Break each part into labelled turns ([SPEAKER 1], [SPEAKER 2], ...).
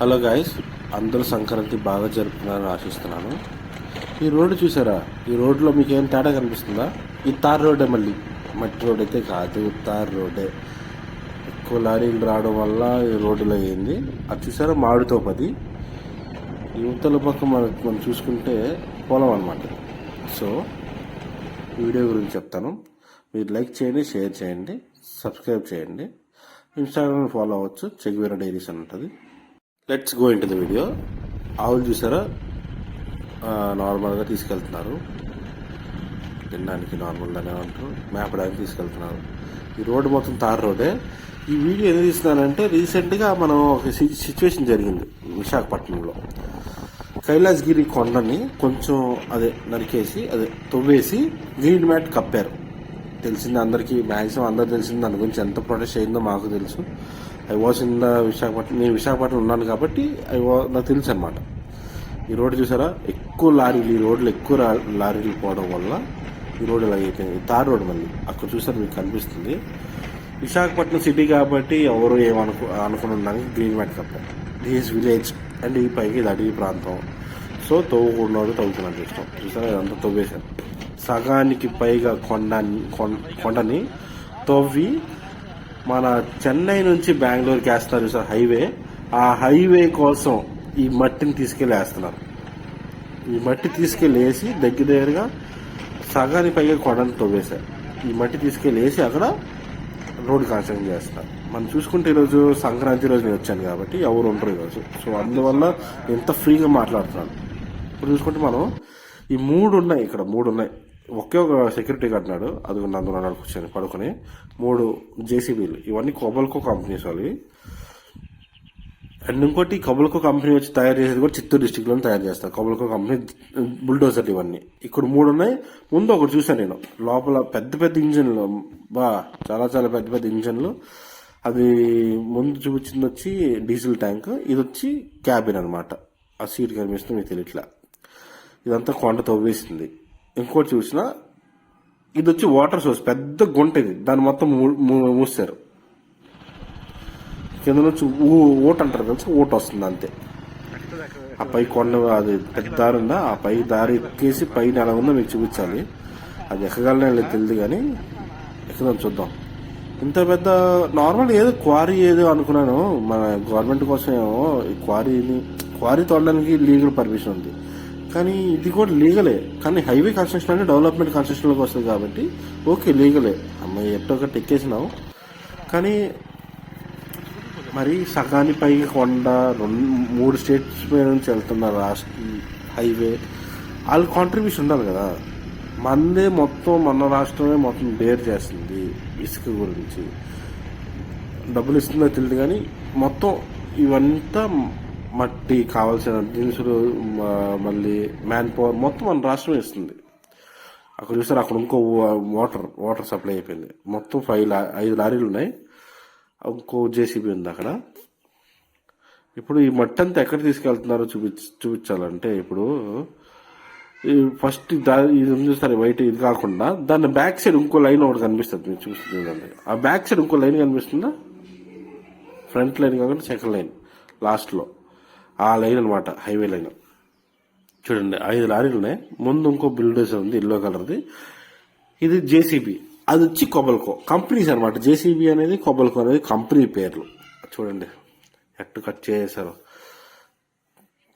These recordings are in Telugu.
[SPEAKER 1] హలో గాయస్ అందరూ సంక్రాంతి బాగా జరుపుకున్నారని ఆశిస్తున్నాను. ఈ రోడ్డు చూసారా? ఈ రోడ్లో మీకు ఏం తేడా కనిపిస్తుందా? ఈ తార్ రోడ్డే మళ్ళీ. మట్టి రోడ్ అయితే కాదు తార్ రోడ్డే. ఎక్కువ లారీలు రావడం వల్ల ఈ రోడ్డులో అయింది. అది చూసారా? మామిడి పది యువతల పక్క మనం మనం చూసుకుంటే పొలం అనమాట సో వీడియో గురించి చెప్తాను. మీరు లైక్ చేయండి షేర్ చేయండి సబ్స్క్రైబ్ చేయండి. ఇన్స్టాగ్రామ్ ఫాలో అవ్వచ్చు. చెగ్వీర డైరీస్ అని ఉంటుంది. Let's go into the video ఆవులు చూసారా? నార్మల్గా తీసుకెళ్తున్నారు. తినడానికి నార్మల్గానే అంటారు మేపడానికి తీసుకెళ్తున్నారు. ఈ రోడ్డు మొత్తం తార్ రోడ్డే. ఈ వీడియో ఎందుకు తీస్తున్నానంటే రీసెంట్గా మనం ఒక సిచ్యువేషన్ జరిగింది విశాఖపట్నంలో. కైలాసగిరి కొండని కొంచెం అదే నరికేసి అదే తవ్వేసి గ్రీన్ మ్యాట్ కప్పారు. తెలిసింది అందరికీ మ్యాక్సిమం అందరు తెలిసింది దాని గురించి ఎంత ప్రొటెస్ట్ అయిందో మాకు తెలుసు. I was in the Visakhapatnam నేను విశాఖపట్నం ఉన్నాను కాబట్టి ఐ వా నాకు తెలుసు అనమాట ఈ రోడ్డు చూసారా? ఎక్కువ లారీలు ఈ రోడ్లు ఎక్కువ లారీలు పోవడం వల్ల ఈ రోడ్డు ఇలా అయిపోయింది. తార్ రోడ్ మళ్ళీ. అక్కడ చూసారు మీకు కనిపిస్తుంది. విశాఖపట్నం సిటీ కాబట్టి ఎవరు ఏమనుకు అనుకుని ఉండడానికి గ్రీన్ మ్యాట్ కప్పారు దిస్ విలేజ్ అండ్ ఈ పైకి ఇది అడవి ప్రాంతం. సో తవ్వకుండా తవ్వుతున్నట్టు ఇష్టం చూసారా? ఇదంతా తవ్వేశారు. సగానికి పైగా కొండ కొండని తవ్వి మన చెన్నై నుంచి బెంగళూరుకి వేస్తారు సార్ హైవే. ఆ హైవే కోసం ఈ మట్టిని తీసుకెళ్ళి వేస్తున్నారు. ఈ మట్టి తీసుకెళ్ళి వేసి దగ్గర దగ్గరగా సగానికి పైగా కొడని తవ్వేశారు. ఈ మట్టి తీసుకెళ్ళి వేసి అక్కడ రోడ్డు కన్స్ట్రక్షన్ చేస్తారు మనం చూసుకుంటే ఈరోజు సంక్రాంతి రోజు నేను వచ్చాను కాబట్టి ఎవరు ఉంటారు ఈరోజు. సో అందువల్ల ఎంత ఫ్రీగా మాట్లాడుతున్నాను. ఇప్పుడు చూసుకుంటే మనం ఈ మూడు ఉన్నాయి ఇక్కడ మూడు ఉన్నాయి. ఒకే ఒక సెక్యూరిటీ కట్టినాడు అది నందు నాడు కూర్చొని పడుకొని. మూడు జేసీబీలు. ఇవన్నీ కొబల్కో కంపెనీస్ వాళ్ళవి అండ్ ఇంకోటి కబుల్కో కంపెనీ వచ్చి తయారు చేసేది కూడా చిత్తూరు డిస్టిక్లో తయారు చేస్తారు కబుల్కో కంపెనీ బుల్డోజర్ ఇవన్నీ. ఇక్కడ మూడు ఉన్నాయి. ముందు ఒకటి చూసాను నేను. లోపల పెద్ద పెద్ద ఇంజన్లు. బా చాలా చాలా పెద్ద పెద్ద ఇంజన్లు. అది ముందు చూపించింది వచ్చి డీజిల్ ట్యాంక్. ఇది వచ్చి క్యాబిన్ అనమాట ఆ సీట్ కనిపిస్తుంది మీకు తెలియట్లా. ఇదంతా కొండ తవ్వేసింది. ఇంకోటి చూసినా ఇది వచ్చి వాటర్ సోర్స్ పెద్ద గుంట ఇది. దాన్ని మొత్తం మూ- మూసారు కింద నుంచి ఊ- అంటారు తెలుసు? ఓటు వస్తుంది అంతే. ఆ పై కొండ అది పెద్ద దారి ఉందా? ఆ పై దారి ఎక్కేసి పైన ఎలా ఉందో మీకు చూపించాలి. అది ఎక్కగలనే తెలియదు కానీ ఎక్కుదాం చూద్దాం. ఇంత పెద్ద నార్మల్ ఏదో క్వారీ ఏదో అనుకున్నాను. మన గవర్నమెంట్ కోసం ఏమో ఈ క్వారీని క్వారీ తోడడానికి లీగల్ పర్మిషన్ ఉంది. కానీ ఇది కూడా లీగలే. కానీ హైవే కన్స్ట్రక్షన్ అంటే డెవలప్మెంట్ కన్స్ట్రక్షన్లోకి వస్తుంది కాబట్టి ఓకే లీగలే. అమ్మాయి ఎట్టో ఒకటి ఎక్కేసినావు. కానీ మరి సగాని పైకి కొండ రెండు మూడు స్టేట్స్ మీద నుంచి వెళ్తున్న రాష్ట్ర హైవే వాళ్ళ కాంట్రిబ్యూషన్ ఉండాలి కదా. మందే మొత్తం మన రాష్ట్రమే మొత్తం బేర్ చేస్తుంది ఇసుక గురించి. డబ్బులు ఇస్తుందో తెలియదు కానీ మొత్తం ఇవంతా మట్టి కావాల్సిన దినుసులు మళ్ళీ మ్యాన్ పవర్ మొత్తం మన రాష్ట్రం ఇస్తుంది. అక్కడ చూస్తారు అక్కడ ఇంకో వాటర్ వాటర్ సప్లై అయిపోయింది. మొత్తం ఫైవ్ ఐదు లారీలు ఉన్నాయి. ఇంకో జేసీబీ ఉంది అక్కడ. ఇప్పుడు ఈ మట్టి అంతా ఎక్కడ తీసుకెళ్తున్నారో చూపించ చూపించాలంటే ఇప్పుడు ఈ ఫస్ట్ దా- ఇది చూస్తారు వైట్ ఇది కాకుండా దాని బ్యాక్ సైడ్ ఇంకో లైన్ ఒకటి కనిపిస్తుంది మీరు చూస్తుంది ఆ బ్యాక్ సైడ్ ఇంకో లైన్ కనిపిస్తుందా? ఫ్రంట్ లైన్ కాకుండా సెకండ్ లైన్ లాస్ట్లో ఆ లైన్ అనమాట హైవే లైన్ చూడండి ఐదు లారీలు ఉన్నాయి. ముందు ఇంకో బిల్డర్స్ ఉంది ఎల్లో కలర్ది ఇది జేసీబీ అది వచ్చి కొబల్కో కంపెనీస్ అనమాట జేసీబీ అనేది కొబల్కో అనేది కంపెనీ పేర్లు. చూడండి ఎట్టు కట్ చేశారు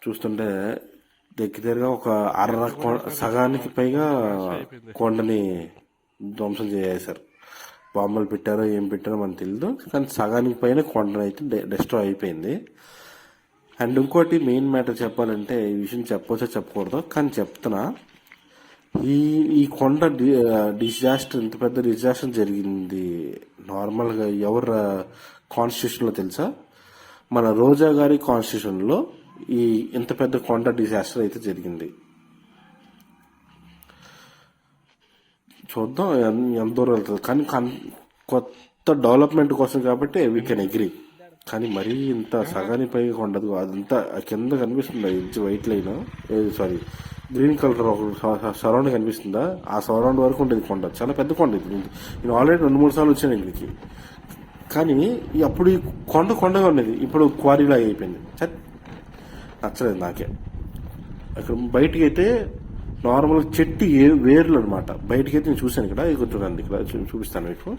[SPEAKER 1] చూస్తుంటే దగ్గర దగ్గరగా ఒక అర సగానికి పైగా కొండని ధ్వంసం చేసేశారు బాంబులు పెట్టారో ఏం పెట్టారో మనకు తెలియదు కానీ సగానికి పైన కొండ అయితే డెస్ట్రాయ్ అయిపోయింది. అండ్ ఇంకోటి మెయిన్ మ్యాటర్ చెప్పాలంటే ఈ విషయం చెప్పవచ్చో చెప్పకూడదు? కానీ చెప్తున్నా. ఈ ఈ కొండ డి- డిజాస్టర్ ఇంత పెద్ద డిజాస్టర్ జరిగింది నార్మల్గా ఎవరు కాన్స్టిట్యూషన్లో తెలుసా? మన రోజా గారి కాన్స్టిట్యూషన్లో ఈ ఇంత పెద్ద కొండ డిజాస్టర్ అయితే జరిగింది. చూద్దాం ఎంత దూరం వెళ్తుంది. కానీ కొత్త డెవలప్మెంట్ కోసం కాబట్టి వీ కెన్ అగ్రీ కానీ మరీ ఇంత సగాని పైగా ఉండదు అదంతా ఆ కింద కనిపిస్తుంది? Inch white line. Sorry green colour ఒక సరౌండ్ కనిపిస్తుందా? ఆ సరౌండ్ వరకు ఉంటుంది కొండ. చాలా పెద్ద కొండ ఇది. నేను ఆల్రెడీ రెండు మూడు సార్లు వచ్చాను ఇక్కడికి. కానీ అప్పుడు ఈ కొండ కొండగా ఉండేది. ఇప్పుడు క్వారీలాగా అయిపోయింది. చట్ నచ్చలేదు నాకే. అక్కడ బయటికి అయితే నార్మల్ చెట్టు ఏ వేర్లు అనమాట బయటకి అయితే నేను చూశాను ఇక్కడ. కొంచెం ఇక్కడ చూపిస్తాను మీకు.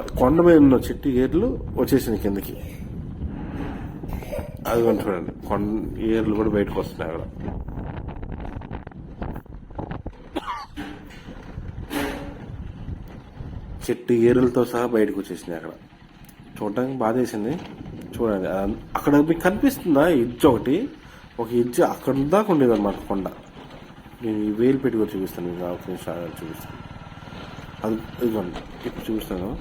[SPEAKER 1] కొండ మీద ఉన్న చెట్టు ఏర్లు వచ్చేసినాయి కిందకి. అది చూడండి. కొండ ఏర్లు కూడా బయటకు వస్తున్నాయి అక్కడ. చెట్టు ఏరులతో సహా బయటకు వచ్చేసింది అక్కడ. చూడటానికి బాధ వేసింది. చూడండి అక్కడ మీకు కనిపిస్తుందా? ఎడ్జ్ ఒకటి. ఒక ఎడ్జ్ అక్కడ దాకా ఉండేది అనమాట కొండ. నేను ఈ వేలు పెట్టి కూడా చూపిస్తాను మీకు. ఒక నిమిషం చూపిస్తాను. అది ఇదిగోండి. ఇప్పుడు చూపిస్తాను.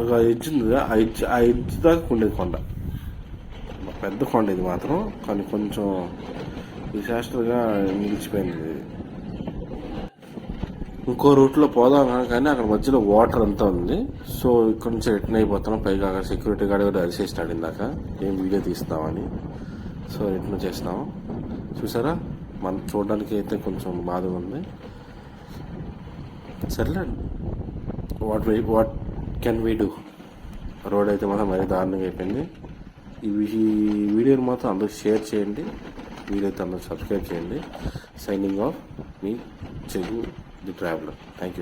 [SPEAKER 1] ఒక ఆ ఎడ్జ్ ఉంది కదా, ఆ ఎడ్జ్ ఆ ఎడ్జ్ దాకా ఉండేది కొండ. పెద్ద కొండ ఇది మాత్రం కానీ కొంచెం డిసాస్టర్గా నిలిచిపోయింది. ఇంకో రూట్లో పోదాం అన్నా కానీ అక్కడ మధ్యలో వాటర్ అంతా ఉంది. సో ఇక్కడ నుంచి రిటర్న్ అయిపోతున్నాం పైగా అక్కడ సెక్యూరిటీ గార్డ్ కూడా అరిసేసినాడు ఇందాక. ఏం వీడియో తీస్తామని సో రిటర్న్ చేసినాము చూసారా? మనం చూడడానికి అయితే కొంచెం బాధగా ఉంది. సర్లే. What why what can we do road అయితే మాత్రం మరీ దారుణంగా అయిపోయింది. ఈ ఈ వీడియోని మాత్రం అందరూ షేర్ చేయండి. వీలైతే అందరూ సబ్స్క్రైబ్ చేయండి. Signing off me Chegu the traveller thank you